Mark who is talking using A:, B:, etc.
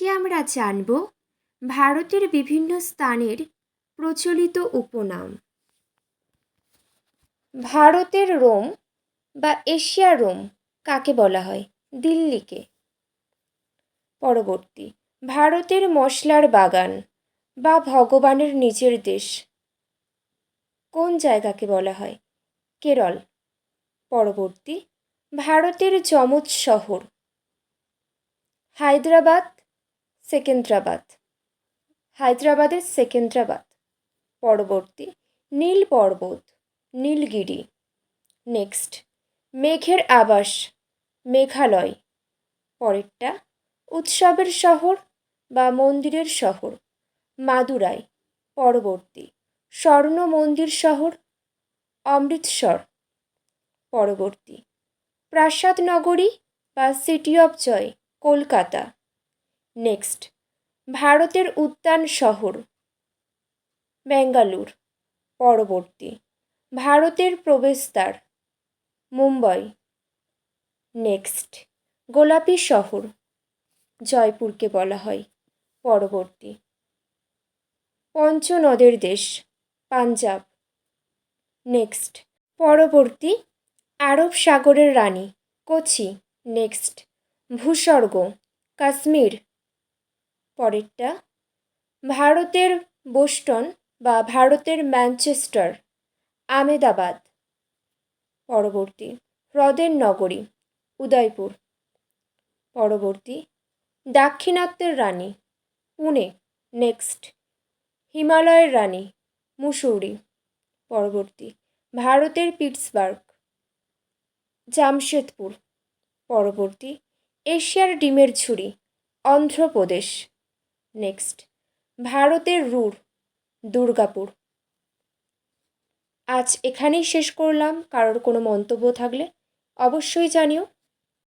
A: আজকে আমরা জানব? ভারতের বিভিন্ন স্থানের প্রচলিত উপনাম। ভারতের রোম বা এশিয়া রোম কাকে বলা হয়? দিল্লিকে। পরবর্তী, ভারতের মশলার বাগান বা ভগবানের নিজের দেশ কোন জায়গাকে বলা হয়? কেরল। পরবর্তী, ভারতের যমজ শহর। হায়দ্রাবাদ সেকেন্দ্রাবাদ। হায়দ্রাবাদের সেকেন্দ্রাবাদ। পরবর্তী, নীল পর্বত, নীলগিরি। নেক্সট, মেঘের আবাস, মেঘালয়। পরেরটা, উৎসবের শহর বা মন্দিরের শহর, মাদুরাই। পরবর্তী, স্বর্ণ মন্দির শহর, অমৃতসর। পরবর্তী প্রাসাদ নগরী বা city of joy, Kolkata. Next ভারতের উদ্যান শহর। বেঙ্গালুর পরবর্তী। ভারতের প্রবেশদ্বার। মুম্বাই। নেক্সট গোলাপি শহর। জয়পুরকে বলা হয়। পরবর্তী। পঞ্চনদের দেশ। পাঞ্জাব। নেক্সট পরবর্তী। আরব সাগরের রানী। কোচি। নেক্সট ভূস্বর্গ। কাশ্মীর। পরেরটা, ভারতের বোস্টন বা ভারতের ম্যানচেস্টার, আমেদাবাদ। পরবর্তী, হ্রদের নগরী, উদয়পুর। পরবর্তী, দাক্ষিণাত্যের রানী, পুনে। নেক্সট, হিমালয়ের রানী, মুসৌরি। পরবর্তী, ভারতের পিটসবার্গ, জামশেদপুর। পরবর্তী, এশিয়ার ডিমের ঝুড়ি, অন্ধ্রপ্রদেশ। নেক্সট ভারতের রুর দুর্গাপুর। আজ এখানেই শেষ করলাম। কারোর কোনো মন্তব্য থাকলে অবশ্যই জানিও।